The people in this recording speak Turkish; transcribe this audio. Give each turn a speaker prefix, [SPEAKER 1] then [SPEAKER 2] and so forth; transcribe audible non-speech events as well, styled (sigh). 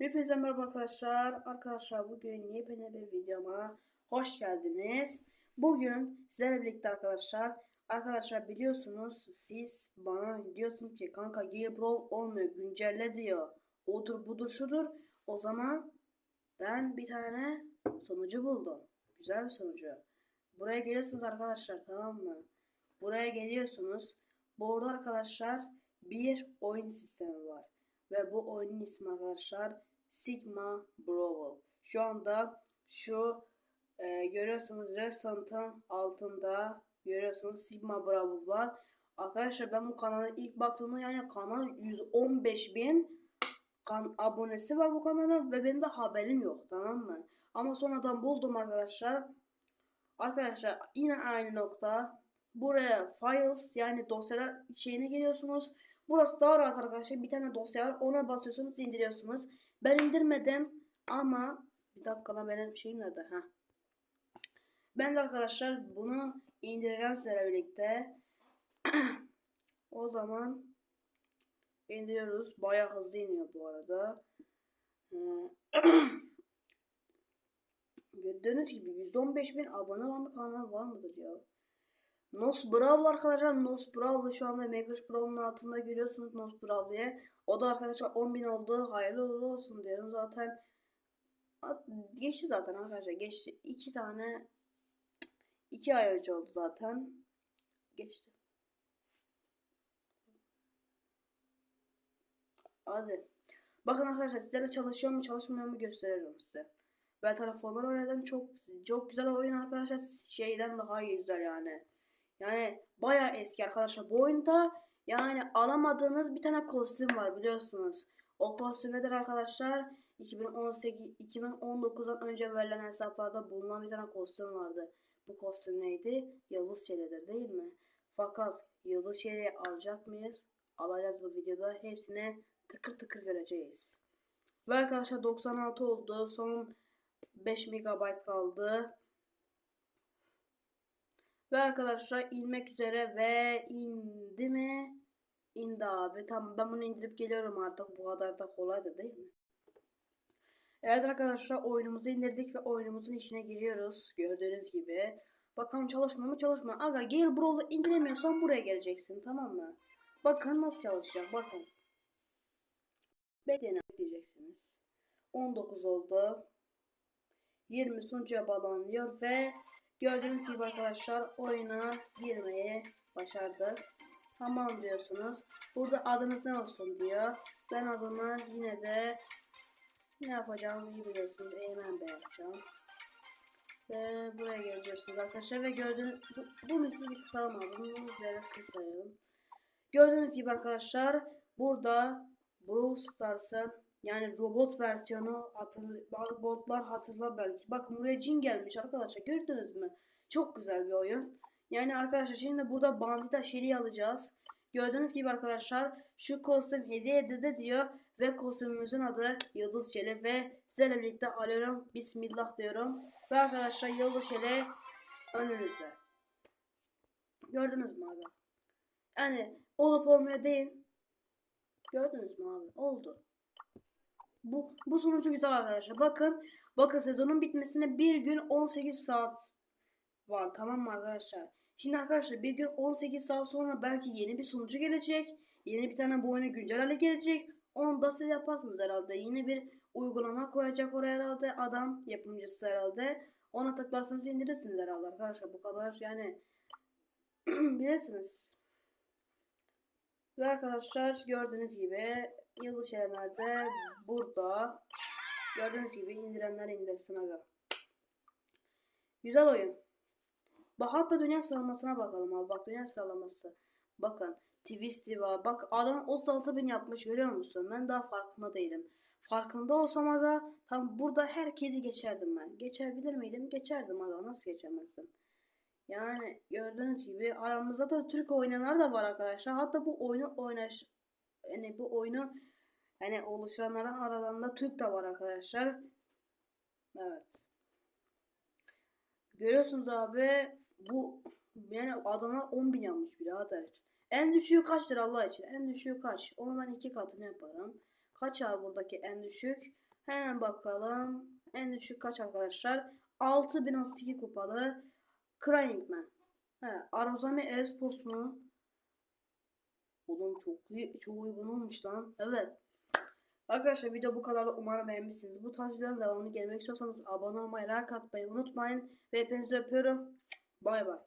[SPEAKER 1] Hepinize merhaba arkadaşlar. Arkadaşlar bugün yepyeni bir videoma hoş geldiniz. Bugün sizlerle birlikte arkadaşlar. Arkadaşlar biliyorsunuz siz bana diyorsun ki kanka Gear Pro olmuyor güncelle diyor. Odur budur şudur. O zaman ben bir tane sonucu buldum. Güzel bir sonucu. Buraya geliyorsunuz arkadaşlar tamam mı? Buraya geliyorsunuz. Burada arkadaşlar bir oyun sistemi var. Ve bu oyunun ismi arkadaşlar Sigma Brawl. Şu anda şu e, görüyorsunuz Restaurant'ın altında görüyorsunuz Sigma Brawl var. Arkadaşlar ben bu kanala ilk baktığımda yani kanal 115 bin kan abonesi var bu kanalın ve benim de haberim yok tamam mı? Ama sonradan buldum arkadaşlar. Arkadaşlar yine aynı nokta. Buraya files yani dosyalar şeyine geliyorsunuz. Burası daha rahat arkadaşlar. Bir tane dosya var. Ona basıyorsunuz indiriyorsunuz. Ben indirmedim ama bir dakika lan benim şeyim nerede? ha? Ben de arkadaşlar bunu indireceğim sizlerle birlikte. (clears throat) o zaman indiriyoruz. Bayağı hızlı iniyor bu arada. Ee, (clears throat) Gördüğünüz gibi 115 bin abone olan bir kanal var mıdır ya? Nos Brawl arkadaşlar Nos Brawl'ı şu anda Megash Brawl'ın altında görüyorsunuz Nos Brawl'ı. O da arkadaşlar 10.000 oldu. Hayırlı uğurlu olsun diyorum zaten. At- Geçti zaten arkadaşlar geçti. iki tane iki ay önce oldu zaten. Geçti. Hadi. Bakın arkadaşlar sizlerle çalışıyor mu çalışmıyor mu gösteririm size. Ben telefonlar oynadım çok çok güzel oyun arkadaşlar şeyden daha güzel yani. Yani baya eski arkadaşlar. Bu oyunda yani alamadığınız bir tane kostüm var biliyorsunuz. O kostüm nedir arkadaşlar? 2018 2019'dan önce verilen hesaplarda bulunan bir tane kostüm vardı. Bu kostüm neydi? Yıldız Çeledir değil mi? Fakat Yıldız Çele'yi alacak mıyız? Alacağız bu videoda. Hepsine tıkır tıkır göreceğiz. Ve arkadaşlar 96 oldu. Son 5 MB kaldı. Ve arkadaşlar inmek üzere ve indi mi? İndi abi. Tamam ben bunu indirip geliyorum artık. Bu kadar da kolay da değil mi? Evet arkadaşlar oyunumuzu indirdik ve oyunumuzun içine giriyoruz. Gördüğünüz gibi. Bakalım çalışmıyor mu çalışmıyor. Aga Gale Brawl'u indiremiyorsan buraya geleceksin tamam mı? Bakın nasıl çalışacak bakın. Bekleyin bekleyeceksiniz. 19 oldu. 20 sunucuya bağlanıyor ve gördüğünüz gibi arkadaşlar oyuna girmeyi başardık. Tamam diyorsunuz. Burada adınız ne olsun diyor. Ben adımı yine de ne yapacağımı iyi biliyorsunuz. Eymen Bey yapacağım. Ve buraya geleceksiniz arkadaşlar ve gördüğünüz bu, ismi bir kısalım Bunu üzerine kısayım. Gördüğünüz gibi arkadaşlar burada Brawl Stars'ın yani robot versiyonu hatırlar, godlar hatırlar belki. Bakın buraya cin gelmiş arkadaşlar gördünüz mü? Çok güzel bir oyun. Yani arkadaşlar şimdi burada bandita şeri alacağız. Gördüğünüz gibi arkadaşlar şu kostüm hediye edildi diyor. Ve kostümümüzün adı Yıldız Çele ve sizlerle birlikte alıyorum. Bismillah diyorum. Ve arkadaşlar Yıldız Çele önünüzde. Gördünüz mü abi? Yani olup olmuyor değil. Gördünüz mü abi? Oldu. Bu, bu sonucu güzel arkadaşlar. Bakın. Bakın sezonun bitmesine bir gün 18 saat var. Tamam mı arkadaşlar? Şimdi arkadaşlar bir gün 18 saat sonra belki yeni bir sunucu gelecek. Yeni bir tane bu oyuna güncel hale gelecek. Onu da siz yaparsınız herhalde. Yeni bir uygulama koyacak oraya herhalde adam yapımcısı herhalde. Ona tıklarsanız indirirsiniz herhalde arkadaşlar. Bu kadar yani (clears throat) bilirsiniz. Ve arkadaşlar gördüğünüz gibi yıldız şeylerde burada gördüğünüz gibi indirenler indirsin aga. Güzel oyun. Bak hatta dünya sıralamasına bakalım abi. Bak dünya sıralaması. Bakın Twisty var. Bak adam 36 bin yapmış görüyor musun? Ben daha farkında değilim. Farkında olsam aga tam burada herkesi geçerdim ben. Geçebilir miydim? Geçerdim aga. Nasıl geçemezdim? Yani gördüğünüz gibi aramızda da Türk oynayanlar da var arkadaşlar. Hatta bu oyunu oynaş yani bu oyunu yani oluşturanların aralarında Türk de var arkadaşlar. Evet. Görüyorsunuz abi bu yani adamlar 10 bin yapmış birader. En düşüğü kaçtır Allah için? En düşüğü kaç? Onu ben iki katını yaparım. Kaç abi buradaki en düşük? Hemen bakalım. En düşük kaç arkadaşlar? 6032 kupalı Cryingman. He, Arozami Esports mu? Oğlum çok iyi, çok uygun olmuş lan. Evet. Arkadaşlar video bu kadar. Umarım beğenmişsiniz. Bu tarz videoların devamını gelmek istiyorsanız abone olmayı, like atmayı unutmayın. Ve hepinizi öpüyorum. Bay bay.